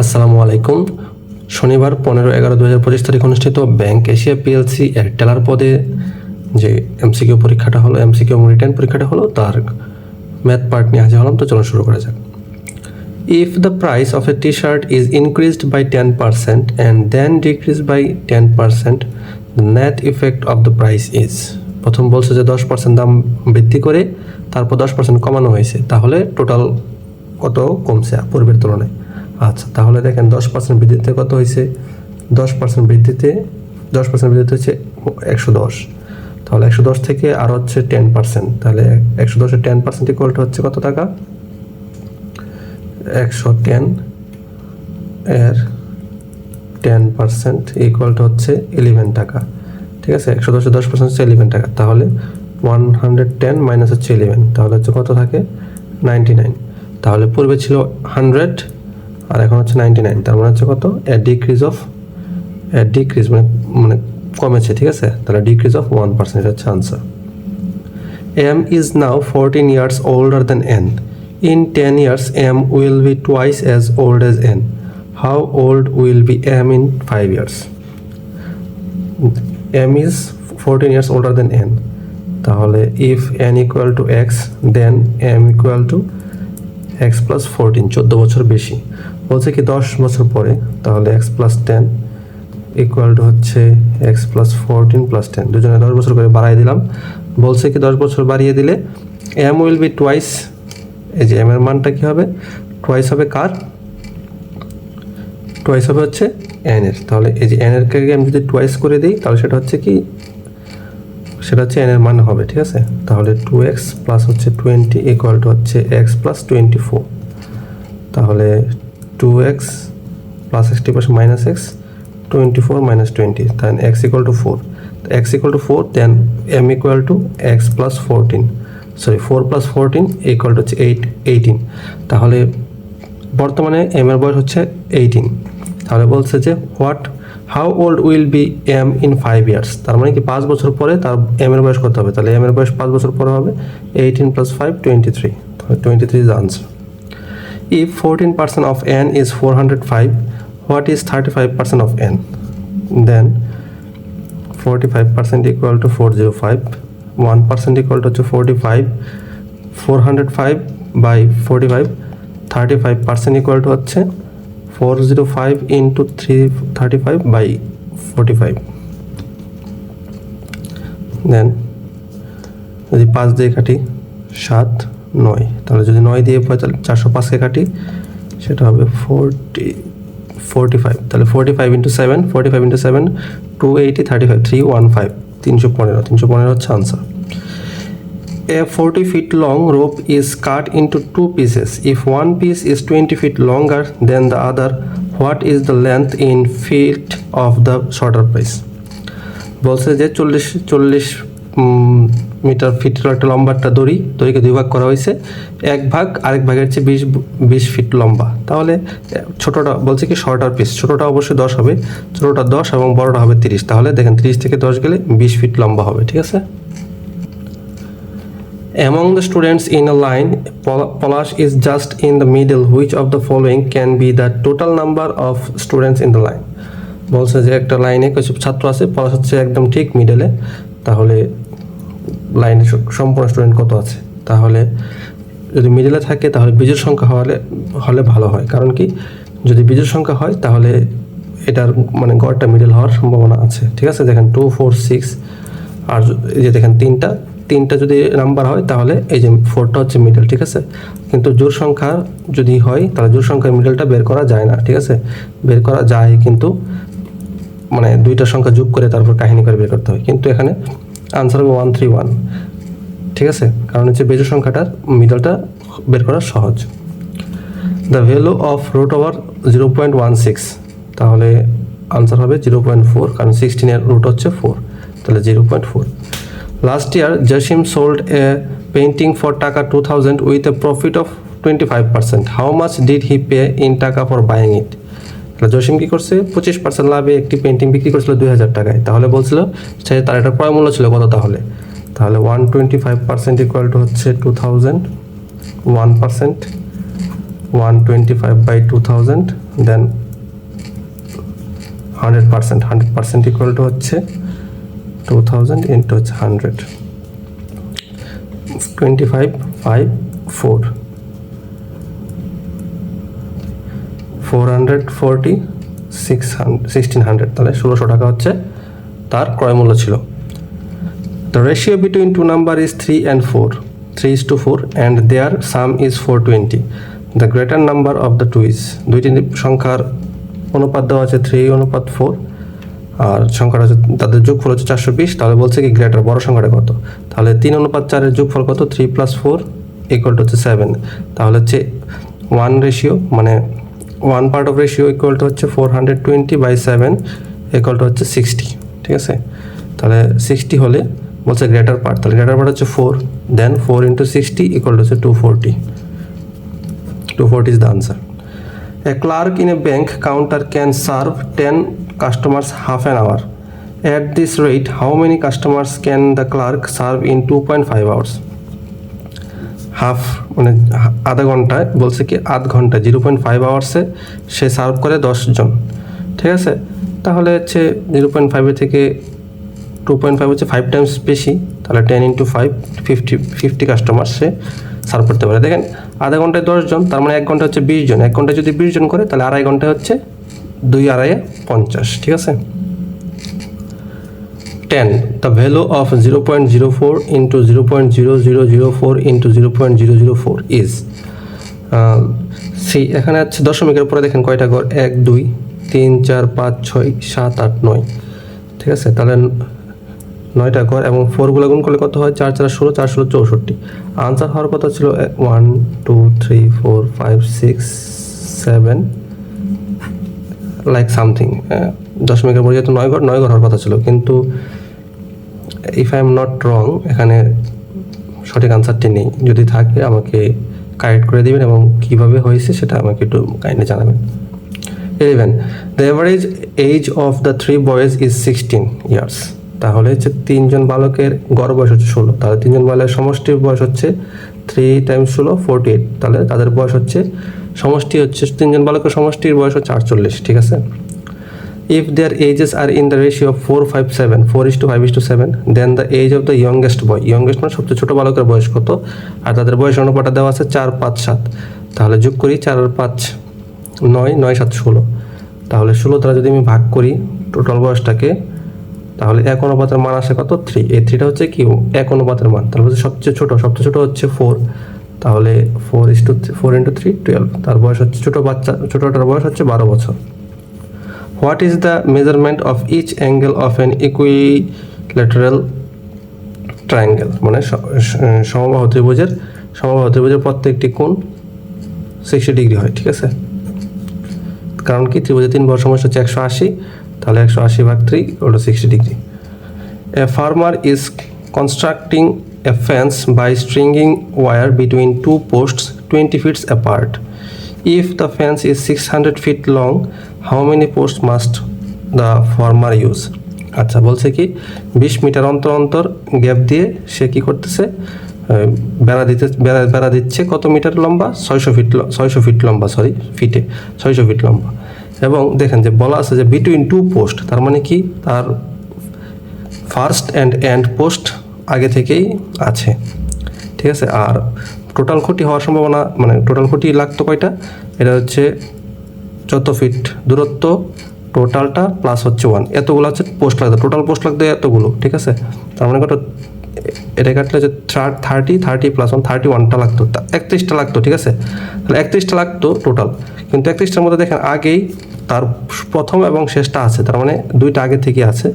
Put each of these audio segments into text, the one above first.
আসসালামু আলাইকুম। শনিবার পনেরো এগারো দু হাজার পঁচিশ তারিখ অনুষ্ঠিত ব্যাংক এশিয়া পিএলসি এর টেলার পদে যে এমসিকিউ পরীক্ষাটা হলো, এমসিকিউ রিটার্ন পরীক্ষাটা হলো, তার ম্যাথ পার্ট নিয়ে হাজির হলাম। তো চলুন শুরু করা যাক। If the price of a T shirt is increased by ten percent and then decrease by ten percent net effect of the price is প্রথম বলছে যে দশ পার্সেন্ট দাম বৃদ্ধি করে, তারপর দশ পার্সেন্ট কমানো হয়েছে। তাহলে টোটাল কত কমছে পূর্বের তুলনায়? আচ্ছা তাহলে দেখেন দশ পার্সেন্ট বৃদ্ধিতে কত হয়েছে দশ পার্সেন্ট বৃদ্ধিতে, দশ পার্সেন্ট বৃদ্ধিতে হচ্ছে একশো দশ। তাহলে একশো দশ থেকে আর হচ্ছে টেন পার্সেন্ট তাহলে একশো দশের টেন পার্সেন্ট ইকুয়ালটা হচ্ছে কত টাকা? একশো টেন এর টেন পার্সেন্ট ইকুয়ালটা হচ্ছে ইলেভেন টাকা। ঠিক আছে? একশো দশে দশ পার্সেন্ট হচ্ছে ইলেভেন টাকা। তাহলে ওয়ান হান্ড্রেড টেন মাইনাস হচ্ছে ইলেভেন তাহলে হচ্ছে কত থাকে? নাইনটি নাইন তাহলে পূর্বে ছিল হান্ড্রেড আর এখন হচ্ছে নাইনটি নাইন তার মানে হচ্ছে কত a decrease of a decrease মানে মানে কমেছে ঠিক আছে তাহলে ডিক্রিজ অফ ওয়ান পার্সেন্ট হচ্ছে answer M is now 14 years older than N. In 10 years, M will be twice as old as N. How old will be M in 5 years? M is 14 years older than N. তাহলে if N equal to X, then M equal to X plus 14, 14 বছর বেশি বলছে কি 10 বছর পরে, তাহলে X plus 10 equal to হচ্ছে X plus fourteen plus ten দুজনে দশ বছর করে বাড়াই দিলাম। বলছে কি দশ বছর বাড়িয়ে দিলে এম উইল বি টুয়াইস এই যে এম এর মানটা কী হবে? টুয়াইস হবে কার? টুয়াইস হবে হচ্ছে এন এর। তাহলে এই যে এন এর আমি যদি টুয়াইস করে দিই, তাহলে সেটা হচ্ছে কি? সেটা হচ্ছে এন এর মান হবে, ঠিক আছে? তাহলে টু এক্স প্লাস হচ্ছে টোয়েন্টি ইকুয়াল টু হচ্ছে এক্স প্লাস টোয়েন্টি ফোর তাহলে two X plus sixty percent minus X twenty four minus twenty then X equal to four X equal to four then M equal to X plus fourteen sorry four plus fourteen equal to হচ্ছে eight eighteen তাহলে বর্তমানে M এর বয়স হচ্ছে eighteen তাহলে বলছে যে what how old will be M in five years তার মানে কি পাঁচ বছর পরে তার এম এর বয়স কত হবে? তাহলে এম এর বয়স পাঁচ বছর পরে হবে eighteen plus five twenty three twenty three is answer If 14% of n is 405, what is 35% of n? Then 45% equal to 405, 1% equal to 45, 405 by 45, 35% equal to হচ্ছে 405 into 335 by 45. Then যদি পাঁচ দিয়ে কাটি সাত নয় তাহলে যদি নয় দিয়ে চারশো পাঁচকে কাটি সেটা হবে ফোরটি ফোরটি ফাইভ তাহলে forty five into seven forty five into seven two eighty thirty five three one five তিনশো পনেরো তিনশো পনেরো হচ্ছে answer A 40 feet long rope is cut into two pieces. If one piece is 20 feet longer than the other, what is the length in feet of the shorter piece? বলছে যে চল্লিশ চল্লিশ metre fit একটা লম্বা একটা দড়ি দড়িকে দুই ভাগ করা হয়েছে। এক ভাগ আরেক ভাগের চেয়ে বিশ বিশ ফিট লম্বা। তাহলে ছোটোটা বলছে কি শর্টার পিস ছোটোটা অবশ্যই দশ হবে। ছোটোটা দশ এবং বড়টা হবে তিরিশ। তাহলে দেখেন তিরিশ থেকে দশ গেলে বিশ ফিট লম্বা হবে ঠিক আছে? The students in a line, Pol- Polash is just in the middle. Which of the following can be the total number of students in the line? বলছে যে একটা লাইনে কিছু ছাত্র আছে পলাশ হচ্ছে একদম ঠিক মিডলে তাহলে লাইনে সম্পূর্ণ স্টুডেন্ট কত আছে? তাহলে যদি মিডলে থাকে, তাহলে বীজের সংখ্যা হলে হলে ভালো হয়। কারণ কি? যদি বীজের সংখ্যা হয়, তাহলে এটার মানে গড়টা মিডল হওয়ার সম্ভাবনা আছে। ঠিক আছে? দেখেন টু ফোর সিক্স আর এই যে দেখেন তিনটা তিনটা যদি নাম্বার হয়, তাহলে এই যে ফোরটা হচ্ছে মিডল ঠিক আছে? কিন্তু জোর সংখ্যা যদি হয়, তাহলে জোর সংখ্যার মিডলটা বের করা যায় না, ঠিক আছে? বের করা যায়, কিন্তু মানে দুইটা সংখ্যা যোগ করে তারপর কাহিনী করে বের করতে হয়। কিন্তু এখানে আনসার হবে ওয়ান থ্রি ওয়ান ঠিক আছে? কারণ হচ্ছে বেজোর সংখ্যাটার মিডলটা বের করা সহজ। The value of root over zero point one six তাহলে আনসার হবে জিরো পয়েন্ট ফোর কারণ সিক্সটিনের রুট হচ্ছে ফোর তাহলে zero point four last year Jasim sold a painting for taka two thousand with a profit of twenty five percent how much did he pay in taka for buying it Jasim কি করছে? পঁচিশ percent লাভে একটি painting বিক্রি করছিল দুই হাজার টাকায়। তাহলে বলছিল সে তার একটা ক্রয় মূল্য ছিল কত তাহলে? তাহলে one twenty five percent equal to হচ্ছে two thousand one percent one twenty five by two thousand then hundred percent hundred percent equal to হচ্ছে টু থাউজেন্ড ইন্টু হচ্ছে hundred twenty five five four four hundred forty, six sixteen hundred, তাহলে ষোলোশো টাকা হচ্ছে তার ক্রয় মূল্য ছিল। The ratio between two number is 3 and 4. 3 is to 4 and their sum is 420. The greater number of the two is দুইটি সংখ্যার অনুপাত দেওয়া আছে থ্রি অনুপাত ফোর আর সংখ্যাটা হচ্ছে, তাদের যোগফল হচ্ছে চারশো বিশ, তাহলে বলছে কি গ্রেটার বড় সংখ্যাটা কত? তাহলে তিন অনুপাত চারের যোগফল কত? Three plus four equal to হচ্ছে সেভেন তাহলে হচ্ছে ওয়ান রেশিও মানে one part of ratio equal to হচ্ছে four hundred twenty by seven equal to হচ্ছে সিক্সটি ঠিক আছে? তাহলে সিক্সটি হলে বলছে গ্রেটার পার্ট তাহলে গ্রেটার পার্ট হচ্ছে four then four into sixty equal to হচ্ছে two forty two forty is the answer a clerk in a bank counter can serve ten serve 10 customers hour an this At this rate, customers can the clerk serve clerk serve in 2.5 hours? Half মানে আধা ঘন্টায় বলছে কি আধ ঘণ্টা zero point five আওয়ার্সে সে serve করে দশজন। ঠিক আছে? তাহলে হচ্ছে জিরো পয়েন্ট ফাইভের থেকে টু পয়েন্ট ফাইভ হচ্ছে ফাইভ টাইমস বেশি, তাহলে ten into five fifty fifty customer সে সার্ভ করতে পারে। দেখেন, আধা ঘন্টায় দশজন, তার মানে এক ঘণ্টা হচ্ছে বিশ জন। এক ঘন্টায় যদি বিশ জন করে, তাহলে আড়াই ঘণ্টা হচ্ছে দুই আড়াইয়ে পঞ্চাশ। ঠিক আছে? Ten the value of zero point zero four into zero point zero zero zero four into zero point zero zero four is C এখানে আছে দশমিকের পরে দেখেন কয়টা ঘর এক, দুই, তিন, চার, পাঁচ, ছয়, সাত, আট, নয়। ঠিক আছে? তাহলে নয়টা ঘর এবং ফোরগুলো গুণ করলে কত হয়? চার চার, ষোলো চার, ষোলো, চৌষট্টি। আনসার হওয়ার কথা ছিল one two three four five six seven like something দশমিকের পরে যেহেতু নয় ঘর নয় ঘর হওয়ার কথা ছিল, কিন্তু if I am not wrong এখানে সঠিক আনসারটি নেই। যদি থাকে, আমাকে কারেক্ট করে দিবেন এবং কীভাবে হয়েছে সেটা আমাকে একটু কাইন্ডলি জানাবেন। Eleven the average age of the three boys is sixteen years তাহলে হচ্ছে তিনজন বালকের গড় বয়স হচ্ছে ষোলো। তাহলে তিনজন বালকের সমষ্টির বয়স হচ্ছে থ্রি টাইমস ষোলো ফোরটি এইট তাহলে তাদের বয়স হচ্ছে, সমষ্টি হচ্ছে, তিনজন বালকের সমষ্টির বয়স হচ্ছে আটচল্লিশ, ঠিক আছে? If their ages are in the ratio of 4 5 7 4 is to 5 is to 7 then the age of the youngest boy, youngest মানে সবচেয়ে ছোট বালকের বয়স কত? আর তাদের বয়স অনুপাতটা দেওয়া আছে চার, পাঁচ, সাত। তাহলে যোগ করি চার আর পাঁচ, নয় নয়, সাত, ষোলো। তাহলে ষোলো দ্বারা যদি আমি ভাগ করি টোটাল বয়সটাকে, তাহলে এক অনুপাতের মান আসে কত? থ্রি এই থ্রিটা হচ্ছে কি? এক অনুপাতের মান। হচ্ছে সবচেয়ে ছোট সবচেয়ে ছোট হচ্ছে ফোর তাহলে four is to four into three twelve তার বয়স হচ্ছে ছোটো বাচ্চা, ছোটোটার বয়স হচ্ছে বারো বছর। what is the measurement of each angle of an equilateral triangle? মানে সমবাহু ত্রিভুজের সমবাহু ত্রিভুজের প্রত্যেকটি কোণ 60 ডিগ্রি হয়, ঠিক আছে? কারণ কি? ত্রিভুজের তিন বর সমস্যা হচ্ছে 180 তাহলে 180 ভাগ 3 ওটা 60 degree a farmer is constructing a fence by stringing wire between two posts 20 feets apart if the fence is 600 feet long how many posts must the farmer use? আচ্ছা বলছে কি, বিশ মিটার অন্তর অন্তর গ্যাপ দিয়ে সে কি করতেছে? বেড়া দিতে, বেড়া বেড়া দিচ্ছে কত মিটার লম্বা? ছয়শো ফিট ছয়শো ফিট লম্বা সরি ফিটে ছয়শো ফিট লম্বা। এবং দেখেন যে বলা আছে যে বিটুইন টু পোস্ট তার মানে কি? তার ফার্স্ট অ্যান্ড এন্ড পোস্ট আগে থেকেই আছে। ঠিক আছে? আর টোটাল খুঁটি হওয়ার সম্ভাবনা মানে টোটাল খুঁটি লাগতো কয়টা? এটা হচ্ছে যত ফিট দূরত্ব টোটালটা প্লাস হচ্ছে ওয়ান এতগুলো হচ্ছে পোস্ট লাগতো টোটাল পোস্ট লাগতো এতগুলো, ঠিক আছে? তার মানে কত? এটা কাটলে যে thirty thirty plus one thirty ওয়ানটা লাগতো। একত্রিশটা লাগতো, ঠিক আছে? তাহলে একত্রিশটা লাগতো টোটাল কিন্তু একত্রিশটার মধ্যে দেখেন, আগেই তার প্রথম এবং শেষটা আছে। তার মানে দুইটা আগে থেকে আছে।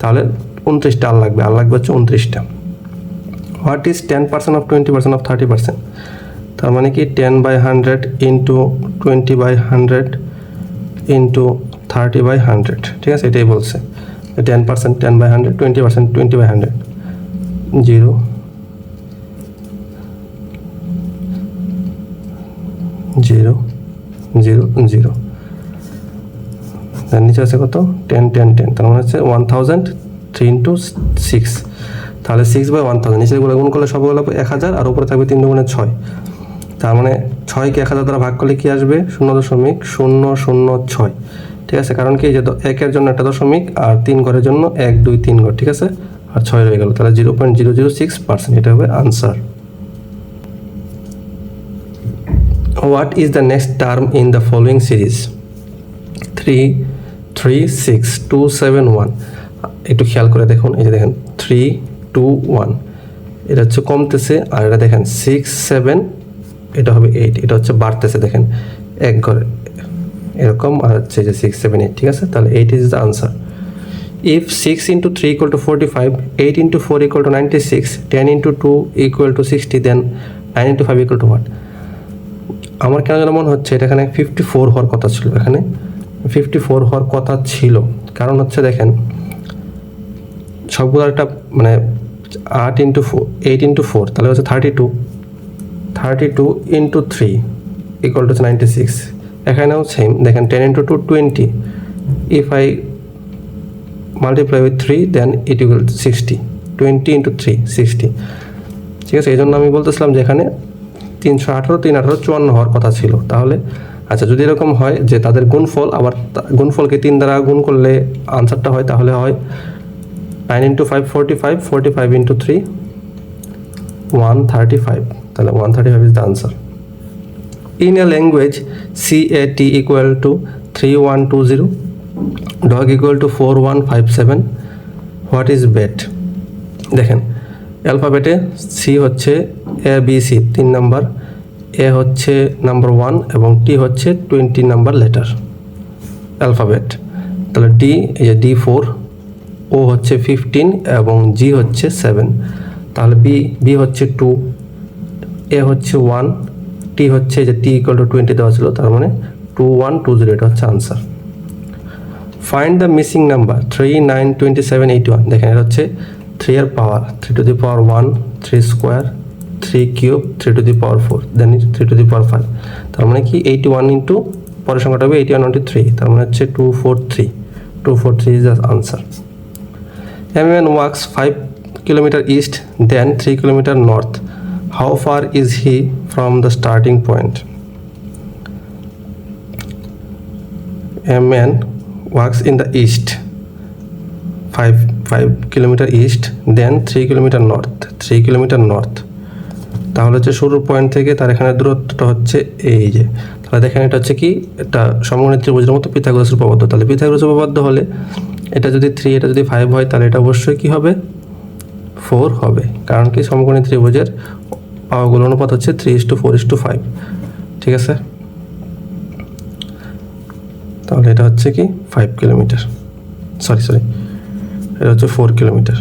তাহলে উনত্রিশটা আর লাগবে। আর লাগবে হচ্ছে উনত্রিশটা what is ten percent of twenty percent of thirty percent তার মানে কি ten by hundred into twenty by hundred into thirty by hundred ঠিক আছে? এটাই বলছে। Ten percent ten by hundred twenty percent twenty by hundred zero zero zero zero তার নিচে আছে কত? টেন টেন টেন তার মানে হচ্ছে one thousand three into six তাহলে সিক্স বাই ওয়ান থাউজেন্ড নিচেরগুলো গুণ করলে সবগুলো এক হাজার, আর উপরে থাকবে তিন দুগুণে ছয়। তার মানে ছয়কে এক হাজার দ্বারা ভাগ করলে কি আসবে? শূন্য দশমিক শূন্য শূন্য ছয়। ঠিক আছে? কারণ কি? যে একের জন্য একটা দশমিক আর তিন ঘরের জন্য এক, দুই, তিন ঘর। ঠিক আছে? আর ছয় রয়ে গেল। তাহলে zero point zero zero six percent এটা হবে answer. What is the next term in the following series? Three three, six, two, seven, one. একটু খেয়াল করে দেখুন। এই যে দেখেন, থ্রি, টু, ওয়ান। এটা হচ্ছে কমতেছে। আর এটা দেখেন, সিক্স, সেভেন এটা হবে এইট এটা হচ্ছে বাড়তেছে, দেখেন, এক ঘরে এরকম আর হচ্ছে যে সিক্স সেভেন এইট ঠিক আছে? তাহলে eight is the answer if 6 into 3 equal to 45 8 into 4 equal to 96 10 into 2 equal to 60 then 9 into 5 equal to what? আমার কেন যেন মনে হচ্ছে এটা এখানে ফিফটি ফোর হওয়ার কথা ছিল এখানে। ফিফটি ফোর হওয়ার কথা ছিল। কারণ হচ্ছে দেখেন, সবগুলো একটা মানে আট into four eight into four তাহলে হচ্ছে thirty two thirty two into three equal to ninety six এখানেও সেম দেখেন ten into two twenty if I multiply with three then it equal sixty twenty into three sixty ঠিক আছে এই জন্য আমি বলতেছিলাম যে এখানে তিনশো আঠারো, তিন আঠারো, চুয়ান্ন হওয়ার কথা ছিল। তাহলে আচ্ছা যদি এরকম হয় যে তাদের গুণফল, আবার গুণফলকে তিন দ্বারা গুণ করলে আনসারটা হয়, তাহলে হয় nine into five forty five forty five into three one thirty five তাহলে one thirty five is the answer in a language C A T equal to three one two zero dog to 3120 dog equal to 4157 what is bet? দেখেন অ্যালফাবেটে C হচ্ছে A B C তিন number A হচ্ছে number one এবং T হচ্ছে twenty number letter alphabet তাহলে D এই যে ডি ফোর ও হচ্ছে ফিফটিন এবং জি হচ্ছে সেভেন তাহলে বি বি হচ্ছে টু এ হচ্ছে ওয়ান টি হচ্ছে যে টি ইকুয়াল টু টোয়েন্টি দেওয়া ছিল তার মানে টু ওয়ান টু জিরো এটা হচ্ছে answer find the missing number three nine twenty seven eighty one দেখেন এটা হচ্ছে থ্রি এর power three to the power one three square three cube three to the power four then three to the power five তার মানে কি? Eighty one into পরের সংখ্যাটা হবে এইটি ওয়ান ইন্টু থ্রি তার মানে হচ্ছে two four three two four three is the answer A man walks 5 kilometer east, then 3 kilometer north. How far is he from the starting point? A man walks in the east, 5 5 kilometer east, then 3 kilometer north. 3 kilometer north. তাহলে হচ্ছে শুরুর point থেকে তার এখানে দূরত্বটা হচ্ছে এই যে তাহলে দেখেন এটা হচ্ছে কি এটা সমগণিত ত্রিভুজের মতো পিথাগোরাসের উপপাদ্য তাহলে পিথাগোরাসের উপপাদ্য হলে এটা যদি থ্রি এটা যদি ফাইভ হয় তাহলে এটা অবশ্যই কি হবে ফোর হবে কারণ কি সমকোণী ত্রিভুজের পাওয়াগুলো অনুপাত হচ্ছে three is to four is to five ঠিক আছে? তাহলে এটা হচ্ছে কি? Five kilometer. সরি সরি এটা হচ্ছে ফোর কিলোমিটার।